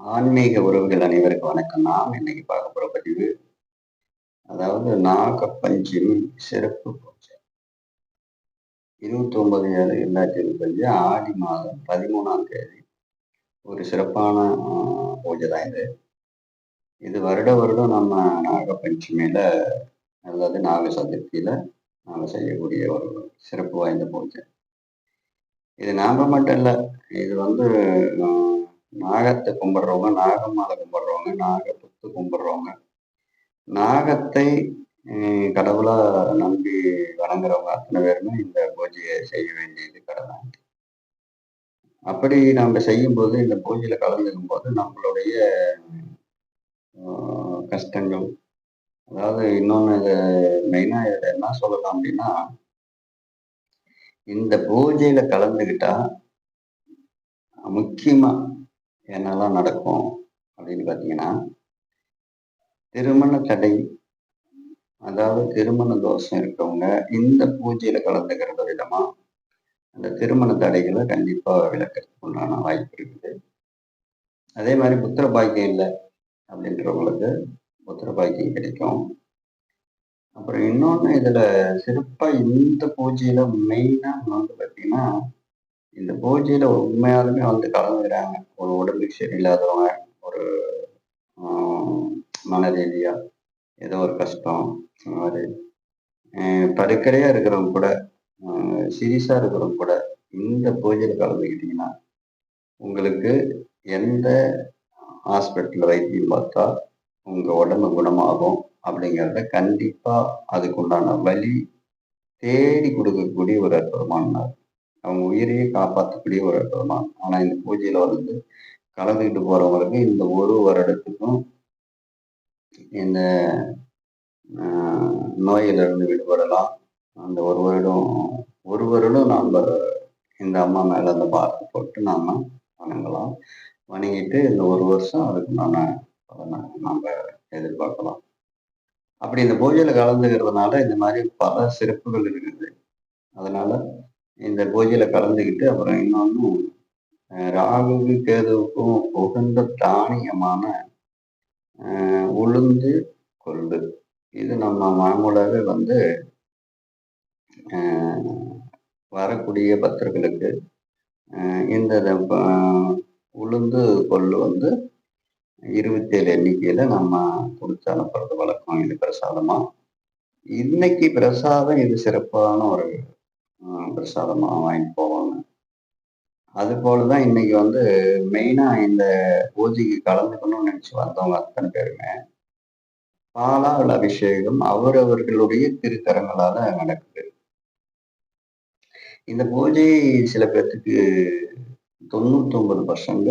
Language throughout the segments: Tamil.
ஆன்மீக உறவுகள் அனைவருக்கும் வணக்கம். நாம் இன்னைக்கு பார்க்க போற பதிவு அதாவது நாக சிறப்பு பூஜை. இருபத்தி ஒன்பது ஏழு ரெண்டாயிரத்தி இருபத்தஞ்சு ஆடி மாதம் பதிமூணாம் தேதி ஒரு சிறப்பான பூஜை தான் இது. இது வருட வருடம் நம்ம நாக பஞ்சமியில அல்லது நாக சதுர்த்தியில நாம செய்யக்கூடிய ஒரு சிறப்பு வாய்ந்த பூஜை. இது நாம மட்டும் இல்லை இது வந்து நாகத்தை கும்பிடுறவங்க நாகமாலை கும்பிடுறவங்க நாகப்புத்து கும்பிடுறவங்க. நாகத்தை கடவுளா நம்பி வணங்குறவங்க அத்தனை பேருமே இந்த பூஜையை செய்ய வேண்டியது கடமை அப்படி நம்ம செய்யும்போது இந்த பூஜையில கலந்துக்கும் போது நம்மளுடைய கஷ்டங்கள் அதாவது இன்னொன்று இது மெயினா இதில் என்ன சொல்லலாம் அப்படின்னா இந்த பூஜையில கலந்துக்கிட்டா முக்கியமா என்னெல்லாம் நடக்கும் அப்படின்னு பார்த்தீங்கன்னா திருமண தடை அதாவது திருமண தோஷம் இருக்கவங்க இந்த பூஜையில கலந்துக்கிற விதமா அந்த திருமண தடைகளை கண்டிப்பா விளக்கிறதுக்கு உண்டான வாய்ப்பு இருக்குது. அதே மாதிரி புத்திர பாக்கியம் இல்லை அப்படின்றவங்களுக்கு புத்திர பாக்கியம் கிடைக்கும். அப்புறம் இன்னொன்று இதுல சிறப்பா இந்த பூஜையில மெயினா வந்து பார்த்தீங்கன்னா இந்த பூஜையில உண்மையாலுமே வந்து கலந்துக்கிறாங்க. ஒரு உடம்புக்கு சரியில்லாதவங்க ஒரு மன ரீதியாக ஏதோ ஒரு கஷ்டம் இந்த மாதிரி. ஆஹ், இருக்கிறவங்க கூட சீரியஸா இருக்கிறவங்க கூட இந்த பூஜையில கலந்துக்கிட்டீங்கன்னா உங்களுக்கு எந்த ஹாஸ்பிட்டல் வைத்தியம் பார்த்தா உங்க உடம்பு குணமாகும் அப்படிங்கிறத கண்டிப்பா அதுக்குண்டான வழி தேடி கொடுக்கக்கூடிய ஒரு அற்புதமான நாள். அவங்க உயிரையே காப்பாற்றக்கூடிய ஒரு அற்புதமான ஆனா இந்த பூஜையில வந்து கலந்துக்கிட்டு போறவங்களுக்கு இந்த ஒரு வருடத்துக்கும் இந்த நோயிலிருந்து விடுபடலாம். அந்த ஒரு வருடம் ஒரு வருடம் நம்ம இந்த அம்மா மேல அந்த பாரத்தை போட்டு நாம வணங்கலாம். வணங்கிட்டு இந்த ஒரு வருஷம் அதுக்குண்டான பலனை நம்ம எதிர்பார்க்கலாம். அப்படி இந்த பூஜையில கலந்துக்கிறதுனால இந்த மாதிரி பல சிறப்புகள் இருக்குது. அதனால இந்த பூஜையில கலந்துக்கிட்டு அப்புறம் இன்னொன்னு ராகு ராகுக்கு கேதுவுக்கும் உகந்த தானியமான உளுந்து கொள்ளு. இது நம்ம மாமூலாவே வந்து வரக்கூடிய பக்தர்களுக்கு இந்த உளுந்து கொள்ளு வந்து இருபத்தேழு எண்ணிக்கையில நம்ம கொடுத்து அனுப்புறது வழக்கம் இது பிரசாதமா. இன்னைக்கு பிரசாதம் இது சிறப்பான ஒரு பிரசாதமாக பிரசாதமா வாங்கிட்டு போவாங்க. அது போலதான் இன்னைக்கு வந்து மெயினா இந்த பூஜைக்கு கலந்துக்கணும்னு நினைச்சு வந்தவங்க அத்தனை பேருமே பாலால் அபிஷேகம் அவரவர்களுடைய திருக்கரங்களால நடக்குது. இந்த பூஜை சில பேர்த்துக்கு தொண்ணூத்தி ஒன்பது பர்சன்ட்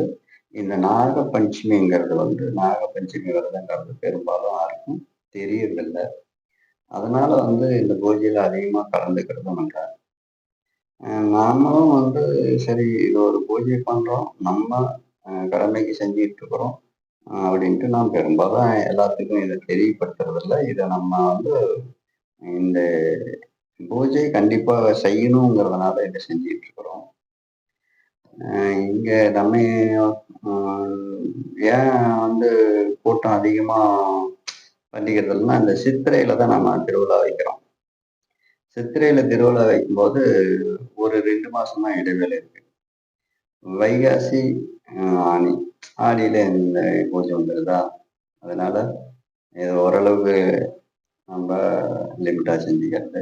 இந்த நாக பஞ்சமிங்கிறது வந்து நாக பஞ்சமி விரதங்கிறது பெரும்பாலும் யாருக்கும் தெரியறதில்லை அதனால வந்து இந்த பூஜையில அதிகமா கலந்துக்கிறதும் நன்றாங்க நாமளும் வந்து சரி இது ஒரு பூஜை பண்றோம் நம்ம கடமைக்கு செஞ்சுட்டு இருக்கிறோம் அப்படின்ட்டு நான் பெரும்பாலும் எல்லாத்துக்கும் இதை தெரியப்படுத்துறது இல்லை இதை நம்ம வந்து இந்த பூஜை கண்டிப்பாக செய்யணுங்கிறதுனால இதை செஞ்சிட்டு இருக்கிறோம். அஹ் இங்க நம்ம ஏன் வந்து கூட்டம் அதிகமா பண்ணிக்கிறதுனா இந்த சித்திரையில தான் நம்ம திருவிழா வைக்கிறோம். சித்திரையில திருவிழா வைக்கும்போது ஒரு ரெண்டு மாசமா இடைவேளை இருக்கு. வைகாசி ஆணி ஆனி ஆடியில இந்த பூஜை வந்துருதா? அதனால இது ஓரளவுக்கு நம்ம லிமிட்டா செஞ்சுக்கிறது.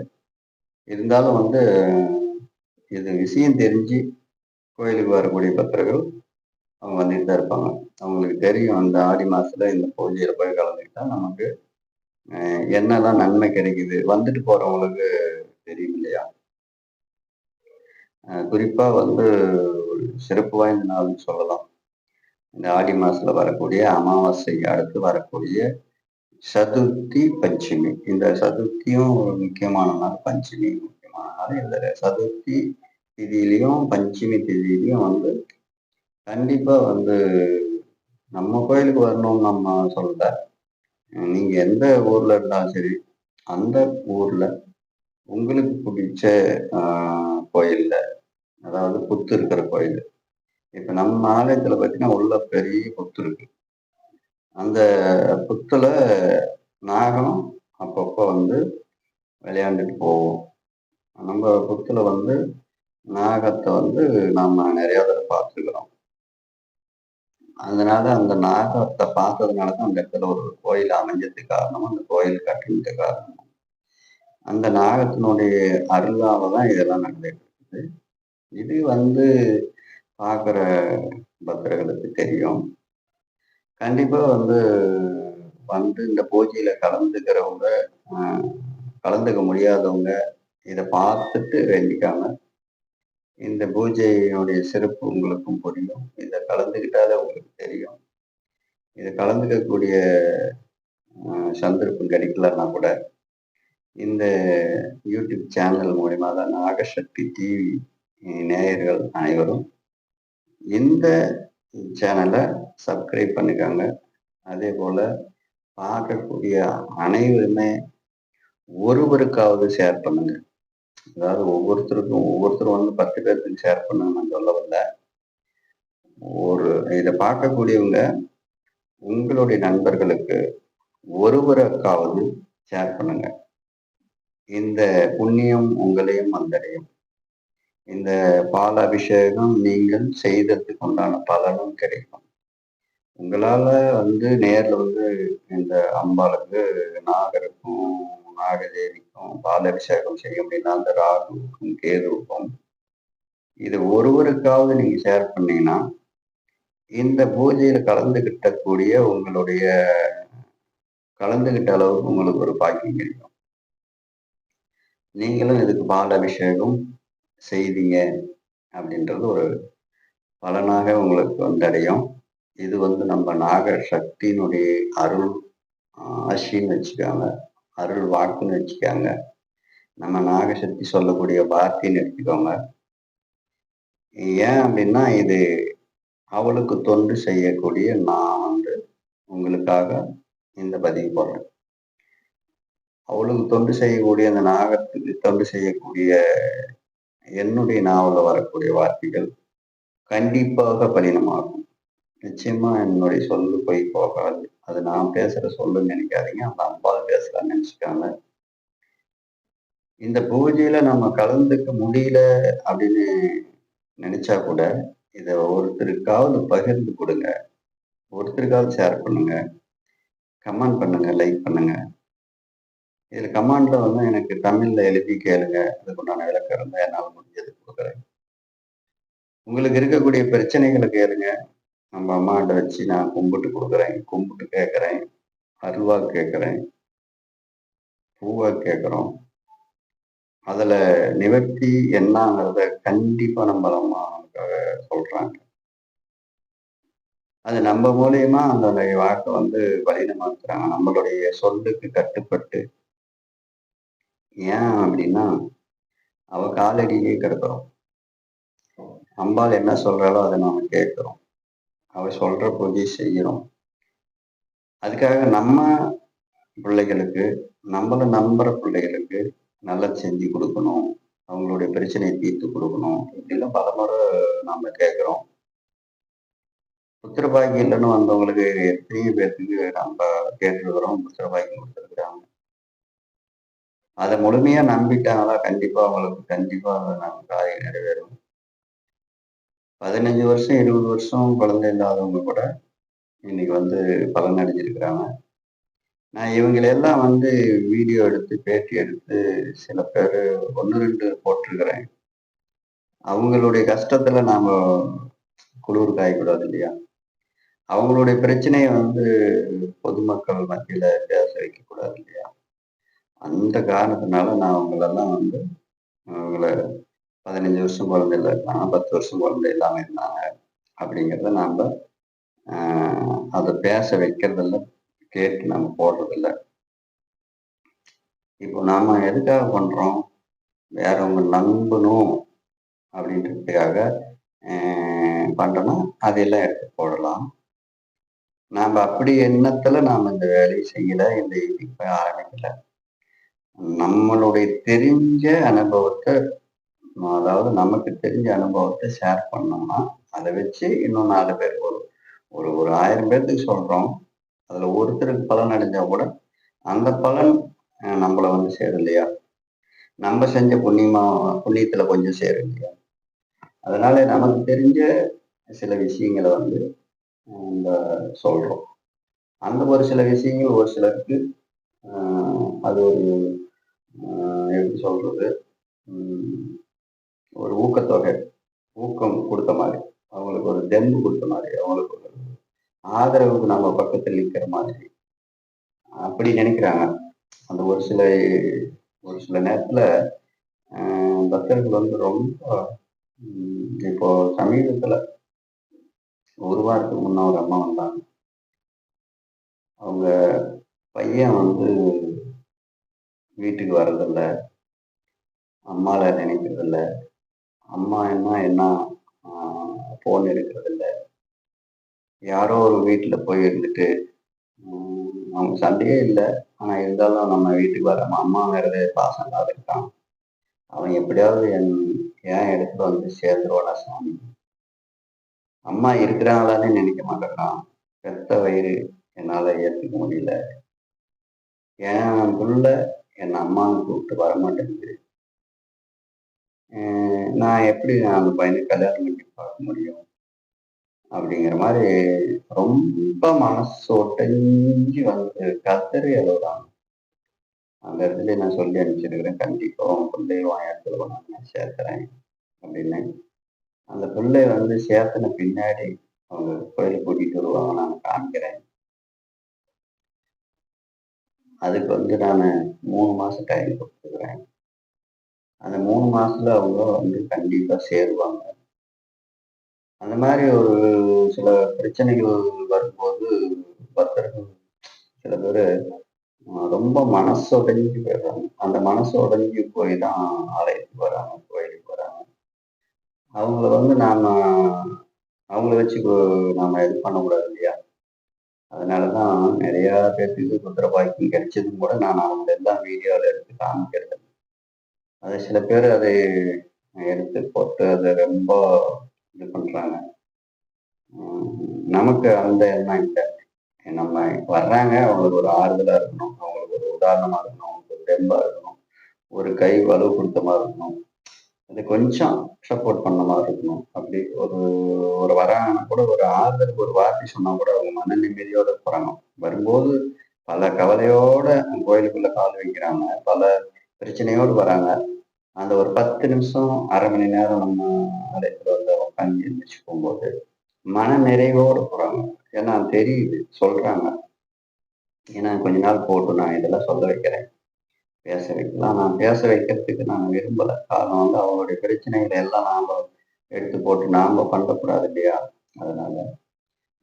இருந்தாலும் வந்து இது விஷயம் தெரிஞ்சு கோயிலுக்கு வரக்கூடிய பக்தர்கள் அவங்க வந்துட்டு தான் இருப்பாங்க. அவங்களுக்கு தெரியும் அந்த ஆடி மாசத்துல இந்த பூஜையில போய் கலந்துக்கிட்டா நமக்கு என்னெல்லாம் நன்மை கிடைக்குது? வந்துட்டு போறவங்களுக்கு தெரியும் இல்லையா குறிப்பா வந்து ஒரு சிறப்பு வாய்ந்த நாள்னு சொல்லலாம். இந்த ஆடி மாசத்துல வரக்கூடிய அமாவாசை அடுத்து வரக்கூடிய சதுர்த்தி பஞ்சமி. இந்த சதுர்த்தியும் ஒரு முக்கியமான நாள். பஞ்சமி முக்கியமான நாள். இந்த சதுர்த்தி திதியிலையும் பஞ்சமி திதியிலையும் வந்து கண்டிப்பா வந்து நம்ம கோயிலுக்கு வரணும்னு நம்ம சொல்ல நீங்க எந்த ஊர்ல இருந்தாலும் சரி அந்த ஊர்ல உங்களுக்கு பிடிச்ச கோயிலில் கோயில்ல அதாவது புத்து இருக்கிற கோயில். இப்ப நம்ம ஆலயத்துல பார்த்தீங்கன்னா உள்ள பெரிய புத்து இருக்கு. அந்த புத்துல நாகம் அப்பப்போ வந்து விளையாண்டுட்டு போவோம். நம்ம புத்துல வந்து நாகத்தை வந்து நம்ம நிறைய தடவை பார்த்துக்கிறோம் அதனால அந்த நாகத்தை பார்த்ததுனால தான் அந்த இடத்துல ஒரு கோயில் அமைஞ்சதுக்கு காரணம் அந்த கோயில் கட்டினதுக்கு காரணம். அந்த நாகத்தினுடைய அருளால தான் இதெல்லாம் நடந்துட்டு இருக்குது. இது வந்து பார்க்குற பக்தர்களுக்கு தெரியும். கண்டிப்பாக வந்து வந்து இந்த பூஜையில் கலந்துக்கிறவங்க கலந்துக்க முடியாதவங்க இதை பார்த்துட்டு வேண்டிக்காம இந்த பூஜையினுடைய சிறப்பு உங்களுக்கும் புரியும். இதை கலந்துக்கிட்டாலே உங்களுக்கு தெரியும். இதை கலந்துக்கக்கூடிய சந்தர்ப்பம் கிடைக்கலன்னா கூட இந்த யூடியூப் சேனல் மூலிமா தான் நாகசக்தி டிவி நேயர்கள் அனைவரும் இந்த சேனலை சப்ஸ்கிரைப் பண்ணிக்கோங்க. அதே போல் பார்க்கக்கூடிய அனைவருமே ஒருவருக்காவது ஷேர் பண்ணுங்க. அதாவது ஒவ்வொருத்தருக்கும் ஒவ்வொருத்தரும் வந்து பத்து பேர்த்துக்கு ஷேர் பண்ணுங்க நான் வரல ஒரு இதை பார்க்கக்கூடியவங்க உங்களுடைய நண்பர்களுக்கு ஒருவருக்காவது ஷேர் பண்ணுங்க. இந்த புண்ணியம் உங்களையும் வந்தடையும் இந்த பால் அபிஷேகம் நீங்கள் செய்ததுக்கு உண்டான பலனும் கிடைக்கும். உங்களால வந்து நேர்ல வந்து இந்த அம்பாளுக்கு நாகருக்கும் நாகதேவிக்கும் பால் அபிஷேகம் செய்ய முடியும்னா அந்த ராகுவுக்கும் கேதுவுக்கும் இது ஒருவருக்காவது நீங்க ஷேர் பண்ணீங்கன்னா இந்த பூஜையில கலந்துகிட்டக்கூடிய உங்களுடைய கலந்துகிட்ட அளவுக்கு உங்களுக்கு ஒரு பாக்கியம் கிடைக்கும். நீங்களும் இதுக்கு பால் அபிஷேகம் செய்தீங்க அப்படின்றது ஒரு பலனாக உங்களுக்கு வந்தடையும். இது வந்து நம்ம நாக சக்தியினுடைய அருள் ஆசின்னு வச்சுக்காங்க. அருள் வாக்குன்னு வச்சுக்காங்க. நம்ம நாகசக்தி சொல்லக்கூடிய வார்த்தைன்னு எடுத்துக்கோங்க. ஏன் அப்படின்னா இது அவளுக்கு தொண்டு செய்யக்கூடிய நான் வந்து உங்களுக்காக இந்த பதிவு போடுறேன். அவளுக்கு தொண்டு செய்யக்கூடிய அந்த நாகத்துக்கு தொண்டு செய்யக்கூடிய என்னுடைய நாவலில் வரக்கூடிய வார்த்தைகள் கண்டிப்பாக பலினமாகும். நிச்சயமா என்னுடைய சொல்லு போய் போகாது. அது நான் பேசுற சொல்லுன்னு நினைக்காதீங்க. அந்த அம்பாள் பேசலாம்னு நினைச்சுக்காங்க இந்த பூஜையில நம்ம கலந்துக்க முடியல அப்படின்னு நினைச்சா கூட இதை ஒருத்தருக்காவது பகிர்ந்து கொடுங்க. ஒருத்தருக்காவது ஷேர் பண்ணுங்க. கமெண்ட் பண்ணுங்க லைக் பண்ணுங்க. இதுல கமாண்ட்ல வந்து எனக்கு தமிழ்ல எழுதி கேளுங்க. அதுக்குண்டான விளக்கம் இருந்தா என்னால் முடிஞ்சது கொடுக்குறேன். உங்களுக்கு இருக்கக்கூடிய பிரச்சனைகளை கேளுங்க. நம்ம அம்மாண்ட வச்சு நான் கும்பிட்டு கொடுக்குறேன். கும்பிட்டு கேட்குறேன் அருவா கேட்குறேன் பூவா கேட்குறோம் அதில் நிவர்த்தி என்னங்கிறத கண்டிப்பாக நம்ம அம்மா நமக்காக சொல்கிறாங்க அது நம்ம மூலியமா அந்த வாழ்க்கை வந்து பலினமாக்குறாங்க நம்மளுடைய சொல்லுக்கு கட்டுப்பட்டு ஏன் அப்படின்னா அவ காலடியே கிடக்குறோம் அம்பாள் என்ன சொல்றாளோ அதை நாம கேட்கிறோம் அவ சொல்ற பூஜை செய்யறோம் அதுக்காக நம்ம பிள்ளைகளுக்கு நம்மளை நம்புற பிள்ளைகளுக்கு நல்லா செஞ்சு கொடுக்கணும். அவங்களுடைய பிரச்சனையை தீர்த்து கொடுக்கணும். இப்படிலாம் பலமுறை நாம கேட்குறோம் புத்திரபாகியம் இல்லைன்னு வந்தவங்களுக்கு எத்தனையோ பேர்த்துக்கு நம்ம கேட்டுருக்கிறோம் புத்திரபாகியம் கொடுத்துருக்குறாங்க. அதை முழுமையா நம்பிட்டாங்களா? கண்டிப்பா அவங்களுக்கு கண்டிப்பா நம்ம காரியம் நிறைவேறும். பதினஞ்சு வருஷம் இருபது வருஷம் குழந்தை இல்லாதவங்க கூட இன்னைக்கு வந்து பலன் அடைஞ்சிருக்கிறாங்க நான் இவங்களெல்லாம் வந்து வீடியோ எடுத்து பேட்டி எடுத்து சில பேர் ஒன்று ரெண்டு போட்டிருக்கிறேன். அவங்களுடைய கஷ்டத்துல நாம குளிர் காயக்கூடாது இல்லையா? அவங்களுடைய பிரச்சனையை வந்து பொதுமக்கள் மத்தியில பேச வைக்கக்கூடாது இல்லையா? அந்த காரணத்தினால நான் அவங்களெல்லாம் வந்து அவங்கள பதினஞ்சு வருஷம் குழந்தை இல்லை பத்து வருஷம் குழந்தை இல்லாமல் இருந்தாங்க அப்படிங்கிறத நாம் அதை பேச வைக்கிறதில்ல கேட்டு நம்ம போடுறதில்ல. இப்போ நாம எதுக்காக பண்றோம்? வேறவங்க நம்பணும் அப்படின்றதுக்காக பண்றோம்னா அதையெல்லாம் எடுத்து போடலாம். நாம் அப்படி எண்ணத்துல நாம் இந்த வேலையை செய்யல இந்த இப்போ ஆரம்பிக்கல. நம்மளுடைய தெரிஞ்ச அனுபவத்தை அதாவது நமக்கு தெரிஞ்ச அனுபவத்தை ஷேர் பண்ணோம்னா அதை வச்சு இன்னும் நாலு பேர் ஒரு ஒரு ஒரு ஆயிரம் பேர்த்துக்கு சொல்றோம். அதுல ஒருத்தருக்கு பலன் அடைஞ்சா கூட அந்த பலன் நம்மளை வந்து சேரும் இல்லையா? நம்ம செஞ்ச புண்ணியமா புண்ணியத்துல கொஞ்சம் சேரும் இல்லையா? அதனால நமக்கு தெரிஞ்ச சில விஷயங்களை வந்து நம்ம சொல்றோம். அந்த ஒரு சில விஷயங்கள் ஒரு சிலருக்கு அது ஒரு எப்படி சொல்றது? ஒரு ஊக்கத்தொகை ஊக்கம் கொடுத்த மாதிரி அவங்களுக்கு ஒரு தெம்பு கொடுத்த மாதிரி அவங்களுக்கு ஒரு ஆதரவுக்கு நம்ம பக்கத்தில் நிற்கிற மாதிரி. அப்படி நினைக்கிறாங்க. அந்த ஒரு சில ஒரு சில நேரத்துல பக்தர்கள் வந்து ரொம்ப இப்போ சமீபத்துல ஒரு வாரத்துக்கு முன்ன ஒரு அம்மா வந்தாங்க. அவங்க பையன் வந்து வீட்டுக்கு வர்றதில்ல. அம்மாவை நினைக்கிறதில்ல. அம்மா என்ன என்ன ஃபோன் எடுக்கிறதில்ல. யாரோ ஒரு வீட்டில் போய் இருந்துட்டு அவங்க சண்டையே இல்லை. ஆனால் இருந்தாலும் நம்ம வீட்டுக்கு வர அம்மாங்கிறது பாசம் இல்லாத இருக்கான். அவன் எப்படியாவது என் ஏன் இடத்துல வந்து சேர்ந்துருவாடா சாமி? அம்மா இருக்கிறாங்களான்னு நினைக்க மாட்டேங்கிறான் பெத்த வயிறு என்னால் ஏற்றுக்க முடியல. என் புள்ள என் அம்மாவை கூப்பிட்டு வரமாட்டேங்குது. நான் எப்படி நான் அந்த பையனை கல்யாணம் பண்ணி பார்க்க முடியும்? அப்படிங்கிற மாதிரி ரொம்ப மனசு ஒட்டஞ்சி வந்து கத்தரி அளவுதான் அந்த இடத்துல நான் சொல்லி அனுப்பிச்சிருக்கிறேன். கண்டிப்பா உன் பிள்ளைய உன் இடத்துல நான் சேர்த்துறேன் அப்படின்னு. அந்த பிள்ளை வந்து சேர்த்துன பின்னாடி அவங்க கோயிலுக்கு கூட்டிகிட்டு வருவாங்க. நான் காமிக்கிறேன் அதுக்கு வந்து நான் மூணு மாசம் டைம் கொடுத்துக்கிறேன். அந்த மூணு மாசத்துல அவங்க வந்து கண்டிப்பா சேருவாங்க. அந்த மாதிரி ஒரு சில பிரச்சனைகள் வரும்போது பக்தர்கள் சில பேர் ரொம்ப மனசு உடஞ்சி போயிடுறாங்க. அந்த மனசு உடஞ்சி போய் தான் ஆலயத்துக்கு வராங்க கோயிலுக்கு வராங்க. அவங்கள வந்து நாம அவங்கள வச்சு நாம இது பண்ணக்கூடாது இல்லையா? அதனாலதான் நிறைய பேர்த்துக்கு குதிரை பாக்கியம் கிடைச்சதும் கூட நான் அவங்க எல்லாம் வீடியோவில் எடுத்து காமிக்கிறது. அது சில பேர் அதை எடுத்து போட்டு அதை ரொம்ப இது பண்ணுறாங்க நமக்கு அந்த எண்ணம் இல்லை நம்ம வர்றாங்க அவங்களுக்கு ஒரு ஆறுதலாக இருக்கணும் அவங்களுக்கு ஒரு உதாரணமாக இருக்கணும் அவங்களுக்கு ஒரு தெம்பாக இருக்கணும் ஒரு கை வலு கொடுத்த மாதிரி இருக்கணும். அது கொஞ்சம் சப்போர்ட் பண்ண மாதிரி இருக்கணும். அப்படி ஒரு ஒரு வராங்கன்னா கூட ஒரு ஆறுதலுக்கு ஒரு வார்த்தை சொன்னா கூட அவங்க மன நிம்மதியோட போறாங்க. வரும்போது பல கவலையோட கோயிலுக்குள்ள கால் வைக்கிறாங்க. பல பிரச்சனையோடு வராங்க. அந்த ஒரு பத்து நிமிஷம் அரை மணி நேரம் நம்ம ஆலயத்துல வந்து உட்காந்து எழுந்திரிச்சு போகும்போது மன நிறைவோடு போறாங்க. ஏன்னா தெரியுது சொல்றாங்க. ஏன்னா கொஞ்ச நாள் போட்டு நான் இதெல்லாம் சொல்ல வைக்கிறேன். பேச வைக்கலாம். நான் பேச வைக்கிறதுக்கு நான் விரும்பலை. காரணம் வந்து அவங்களுடைய பிரச்சனைகளை எல்லாம் நாம எடுத்து போட்டு நாம பண்ணக்கூடாது இல்லையா? அதனால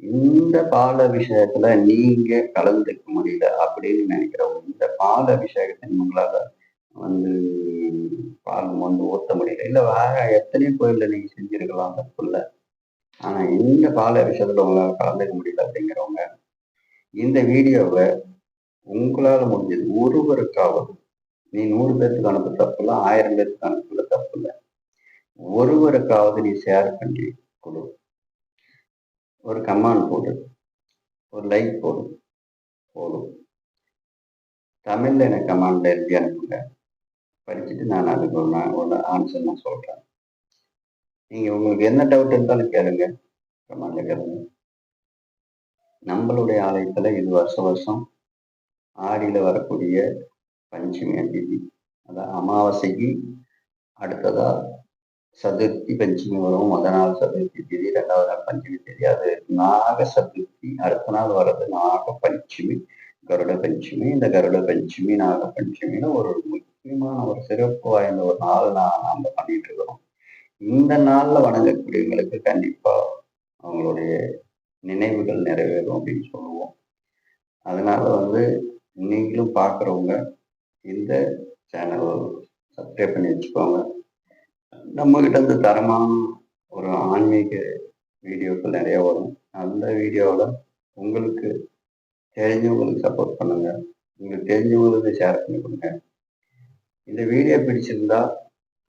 இந்த பால அபிஷேகத்துல நீங்க கலந்துக்க முடியல அப்படின்னு நினைக்கிறவங்க இந்த பால அபிஷேகத்தை உங்களால வந்து பால் வந்து ஊத்த முடியல. இல்ல வேற எத்தனையோ கோயில்ல நீங்க செஞ்சிருக்கலாம் தப்புல ஆனா இந்த பால அபிஷேகத்துல உங்களால கலந்துக்க முடியல அப்படிங்கிறவங்க இந்த வீடியோவை உங்களால முடிஞ்சது ஒருவருக்காவது நீ நூறு பேருக்கு அனுப்ப தப்பு இல்லை ஆயிரம் பேருக்கு அனுப்பல தப்பு இல்லை ஒருவருக்காவது நீ ஷேர் பண்ணி கொடு. ஒரு கமாண்ட் போடு. ஒரு லைக் போடு. போடும் தமிழ்ல எனக்கு கமாண்டில் எழுதி அனுப்புங்க. படிச்சுட்டு நான் அதுக்கு ஒரு ஒரு ஆன்சர் நான் சொல்கிறேன் நீங்கள் உங்களுக்கு என்ன டவுட் இருந்தாலும் கேளுங்க. கமாண்டில் கேளுங்க. நம்மளுடைய ஆலயத்தில் இது வருஷ வருஷம் ஆடியில் வரக்கூடிய பஞ்சமி தேதி அதான் அமாவாசைக்கு அடுத்ததா சதுர்த்தி பஞ்சமி வரும். முத நாள் சதுர்த்தி தேதி ரெண்டாவது நாள் பஞ்சமி தேதி. அது நாக சதுர்த்தி. அடுத்த நாள் வர்றது நாக பஞ்சமி கருட பஞ்சமி. இந்த கருட பஞ்சமி நாக பஞ்சமின்னு ஒரு முக்கியமான ஒரு சிறப்பு வாய்ந்த ஒரு நாள் நான் நாம பண்ணிட்டு இருக்கிறோம். இந்த நாள்ல வணங்கக்கூடியவங்களுக்கு கண்டிப்பா அவங்களுடைய நினைவுகள் நிறைவேறும் அப்படின்னு சொல்லுவோம். அதனால வந்து நீங்களும் பார்க்குறவங்க இந்த சேனல் சப்ஸ்கிரைப் பண்ணி வச்சுக்கோங்க. நம்ம கிட்ட இந்த தரமான ஒரு ஆன்மீக வீடியோக்கள் நிறைய வரும். அந்த வீடியோவில் உங்களுக்கு தெரிஞ்சவங்களுக்கு சப்போர்ட் பண்ணுங்க. உங்களுக்கு தெரிஞ்சவங்களுக்கு ஷேர் பண்ணி கொடுங்க. இந்த வீடியோ பிடிச்சிருந்தா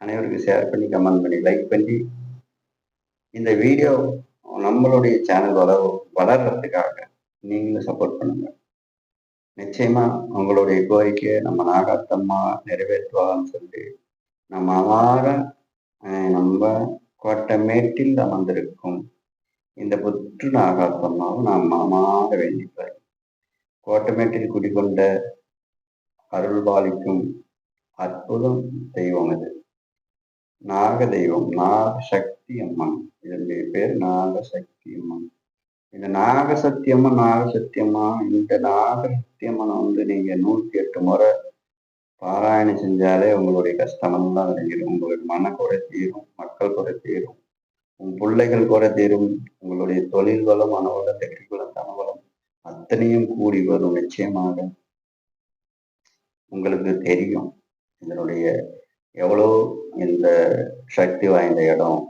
அனைவருக்கும் ஷேர் பண்ணி கமெண்ட் பண்ணி லைக் பண்ணி இந்த வீடியோ நம்மளுடைய சேனல் வள வளர்றதுக்காக நீங்களும் சப்போர்ட் பண்ணுங்கள் நிச்சயமா உங்களுடைய கோரிக்கையை நம்ம நாகாத்தம்மா நிறைவேற்றுவான்னு சொல்லி நம்ம அவார நம்ம கோட்டமேட்டில் அமர்ந்திருக்கும் இந்த புற்று நாகாத்தம்மாவும் நாம் அமார வேண்டிப்பார். கோட்டமேட்டில் குடிகொண்ட அருள் பாலிக்கும் அற்புதம் தெய்வம் இது. நாக தெய்வம் நாக சக்தி அம்மன் இதனுடைய பேர் நாக சக்தி அம்மன் இந்த நாக சத்தியமா நாக சத்தியமா இந்த நாக சத்தியமான வந்து நீங்க நூத்தி எட்டு முறை பாராயணம் செஞ்சாலே உங்களுடைய கஷ்டமெல்லாம் உங்களுடைய உங்களுக்கு மனக்குறை தீரும் மக்கள் குறை தீரும் உன் பிள்ளைகள் குறை தீரும் உங்களுடைய தொழில் வளம் மனவளம் தெகிரிவளம் தனவளம் அத்தனையும் கூடி வரும் நிச்சயமாக. உங்களுக்கு தெரியும் இதனுடைய எவ்வளோ இந்த சக்தி வாய்ந்த இடம்.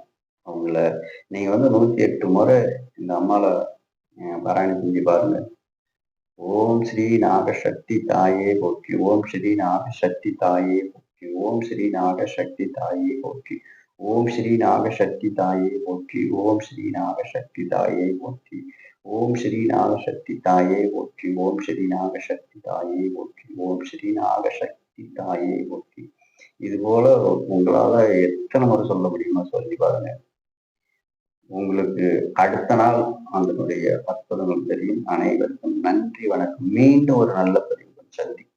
அவங்கள நீங்கள் வந்து நூத்தி எட்டு முறை இந்த அம்மாவை பாராயணம் செஞ்சு பாருங்க ஓம் ஸ்ரீ நாகசக்தி தாயே போக்கி ஓம் ஸ்ரீ நாகசக்தி தாயே போக்கி ஓம் ஸ்ரீ நாகசக்தி தாயே போக்கி ஓம் ஸ்ரீ நாகசக்தி தாயே போற்றி. ஓம் ஸ்ரீ நாகசக்தி தாயே போற்றி. ஓம் ஸ்ரீ நாகசக்தி தாயே போற்றி. ஓம் ஸ்ரீ நாகசக்தி தாயே போற்றி. ஓம் ஸ்ரீ நாகசக்தி தாயே போற்றி. இது போல உங்களால எத்தனை முறை சொல்ல முடியுமா சொல்லி பாருங்க. உங்களுக்கு அடுத்த நாள் அதனுடைய அற்புதங்கள் தெரியும். அனைவருக்கும் நன்றி வணக்கம். மீண்டும் ஒரு நல்ல பதிவு சந்திக்கும்